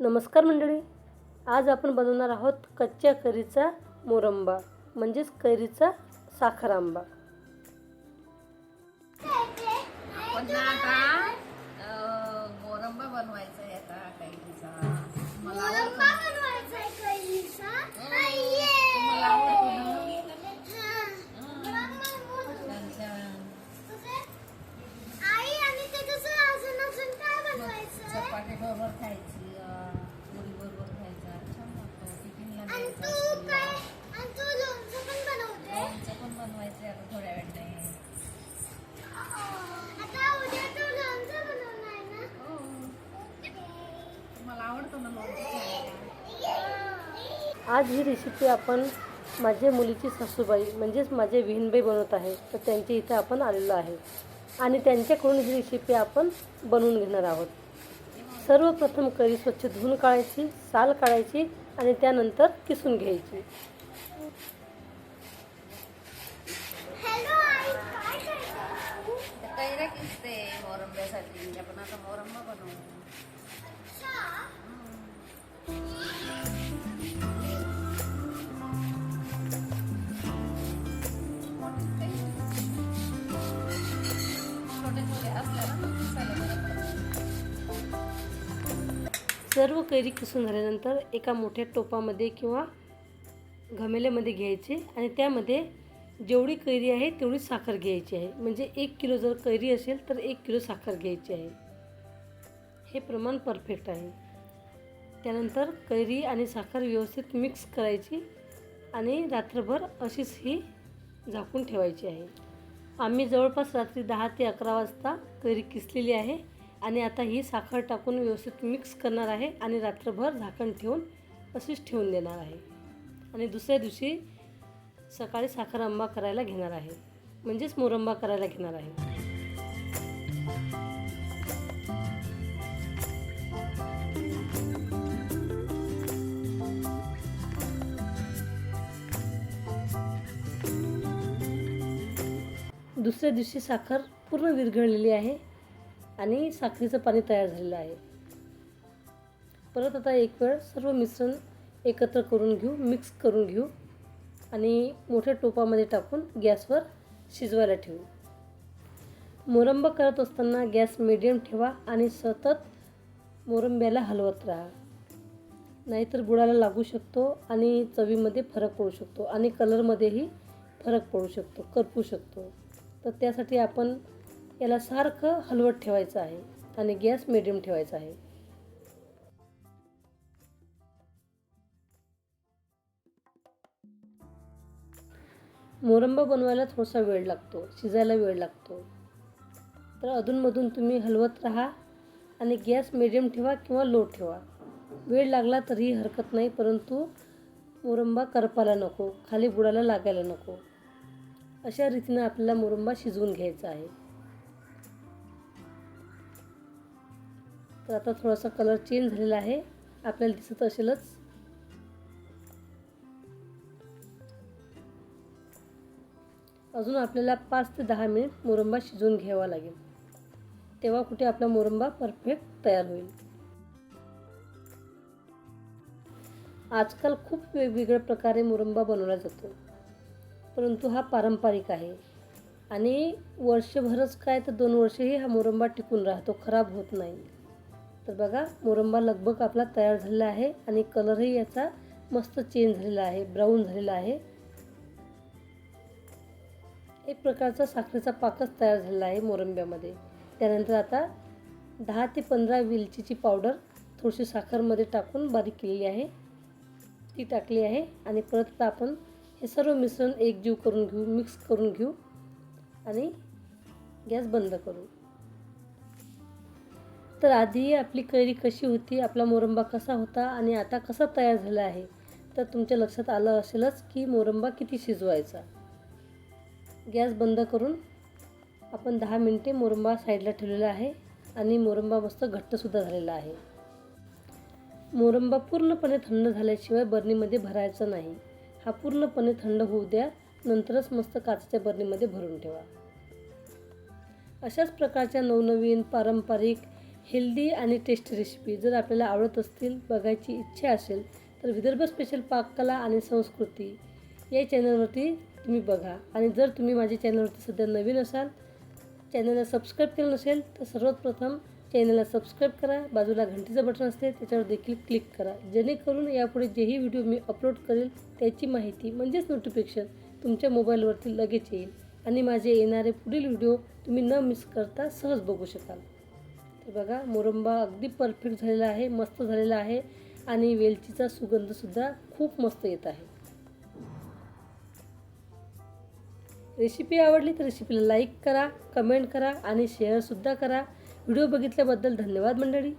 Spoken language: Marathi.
नमस्कार मंडळी. आज आपण बनवणार आहोत कच्च्या कैरीचा मोरंबा म्हणजेच कैरीचा साखर आंबा. आज ही रेसिपी आपण माझ्या मुलीची सासूबाई म्हणजेच माझे विहीनबाई बनवत आहे. तर त्यांच्या इथे आपण आलेलो आहे. आणि त्यांच्याकडून ही रेसिपी आपण बनवून घेणार आहोत. सर्वप्रथम कैरी स्वच्छ धुवून काढायची साल काढायची आणि त्यानंतर किसून घ्यायची. कैऱ्या किसते मोरंब्यासाठी आपण आता मोरंबा बनवू. सर्व कैरी किसून झाल्यानंतर एका मोठ्या टोपामध्ये किंवा घमेल्यामध्ये घ्यायचे आणि त्यामध्ये जेवढी कैरी आहे तेवढी साखर घ्यायची आहे. म्हणजे एक किलो जर कैरी असेल तर एक किलो साखर घ्यायची आहे. हे प्रमाण परफेक्ट आहे. त्यानंतर कैरी आणि साखर व्यवस्थित मिक्स करायची आणि रात्रभर अशीच ही झाकून ठेवायची आहे. आम्ही जवळपास रात्री दहा ते अकरा वाजता कैरी किसलेली आहे आणि आता ही साखर टाकून व्यवस्थित मिक्स करणार आहे आणि रात्रभर झाकण ठेवून अशीच ठेवून देणार आहे. आणि दुसऱ्या दिवशी सकाळी साखर आंबा करायला घेणार आहे. म्हणजेच मोरंबा करायला घेणार आहे. दुसऱ्या दिवशी साखर पूर्ण विरघळलेली आहे आणि साखरेचं पाणी तयार झालेलं आहे. परत आता एक वेळ सर्व मिश्रण एकत्र करून घेऊ मिक्स करून घेऊ आणि मोठ्या टोपामध्ये टाकून गॅसवर शिजवायला ठेवू. मोरंबा करत असताना गॅस मिडियम ठेवा आणि सतत मोरंब्याला हलवत राहा. नाहीतर गुळाला लागू शकतो आणि चवीमध्ये फरक पडू शकतो आणि कलरमध्येही फरक पडू शकतो करपू शकतो. तर त्यासाठी आपण याला सारखं हलवत ठेवायचं आहे आणि गॅस मिडियम ठेवायचा आहे. मोरंबा बनवायला थोडासा वेळ लागतो शिजायला वेळ लागतो. तर अधूनमधून तुम्ही हलवत राहा आणि गॅस मिडियम ठेवा किंवा लो ठेवा. वेळ लागला तरीही हरकत नाही परंतु मोरंबा करपायला नको खाली बुडायला लागायला नको. अशा रीतीनं आपल्याला मुरुंबा शिजवून घ्यायचा आहे. तर आता थोडासा कलर चेंज झालेला आहे. आपल्याला दिसत असेलच. अजून आपल्याला पाच ते दहा मिनिट मुरुंबा शिजवून घ्यावा लागेल. तेव्हा कुठे आपला मुरुंबा परफेक्ट तयार होईल. आजकाल खूप वेगवेगळ्या प्रकारे मुरुंबा बनवला जातो. परंतु हा पारंपरिक आहे. आणि वर्षभरच काय तर दोन वर्षही हा मोरंबा टिकून राहतो खराब होत नाही. तर बघा मोरंबा लगभग आपला तयार झालेला आहे आणि कलरही याचा मस्त चेंज झालेला आहे ब्राऊन झालेला आहे. एक प्रकारचा साखरेचा पाकच तयार झालेला आहे मोरंब्यामध्ये. त्यानंतर आता दहा ते पंधरा वेलचीची पावडर थोडीशी साखरमध्ये टाकून बारीक केलेली आहे. ती टाकली आहे आणि परत आपण हे सर्व मिश्रण एकजीव करून घेऊ मिक्स करून घेऊ आणि गॅस बंद करू. तर आधी आपली कैरी कशी होती आपला मोरंबा कसा होता आणि आता कसा तयार झाला आहे तर तुमच्या लक्षात आलं असेलच की मोरंबा किती शिजवायचा. गॅस बंद करून आपण दहा मिनटे मोरंबा साईडला ठेवलेला आहे आणि मोरंबा मस्त घट्टसुद्धा झालेला आहे. मोरंबा पूर्णपणे थंड झाल्याशिवाय बरणीमध्ये भरायचा नाही. हा पूर्णपणे थंड होऊ द्या. नंतरच मस्त काचेच्या बरणीमध्ये भरून ठेवा. अशाच प्रकारच्या नवनवीन पारंपरिक हेल्दी आणि टेस्टी रेसिपी जर आपल्याला आवडत असतील बघायची इच्छा असेल तर विदर्भ स्पेशल पाककला आणि संस्कृती या चॅनलवरती तुम्ही बघा. आणि जर तुम्ही माझ्या चॅनलवरती सध्या नवीन असाल चॅनलला सबस्क्राईब केलं नसेल तर सर्वात प्रथम चॅनलला सबस्क्राईब करा बाजूला घंटीचं बटन असते त्याच्यावर देखील क्लिक करा. जेणेकरून यापुढे जेही व्हिडिओ मी अपलोड करेल त्याची माहिती म्हणजेच नोटिफिकेशन तुमच्या मोबाईलवरती लगेच येईल. आणि माझे येणारे पुढील व्हिडिओ तुम्ही न मिस करता सहज बघू शकाल. तर बघा मोरंबा अगदी परफेक्ट झालेला आहे मस्त झालेला आहे. आणि वेलचीचा सुगंधसुद्धा खूप मस्त येत आहे. रेसिपी आवडली तर रेसिपीला लाईक करा कमेंट करा आणि शेअरसुद्धा करा. व्हिडिओ बघितल्याबद्दल धन्यवाद मंडळी.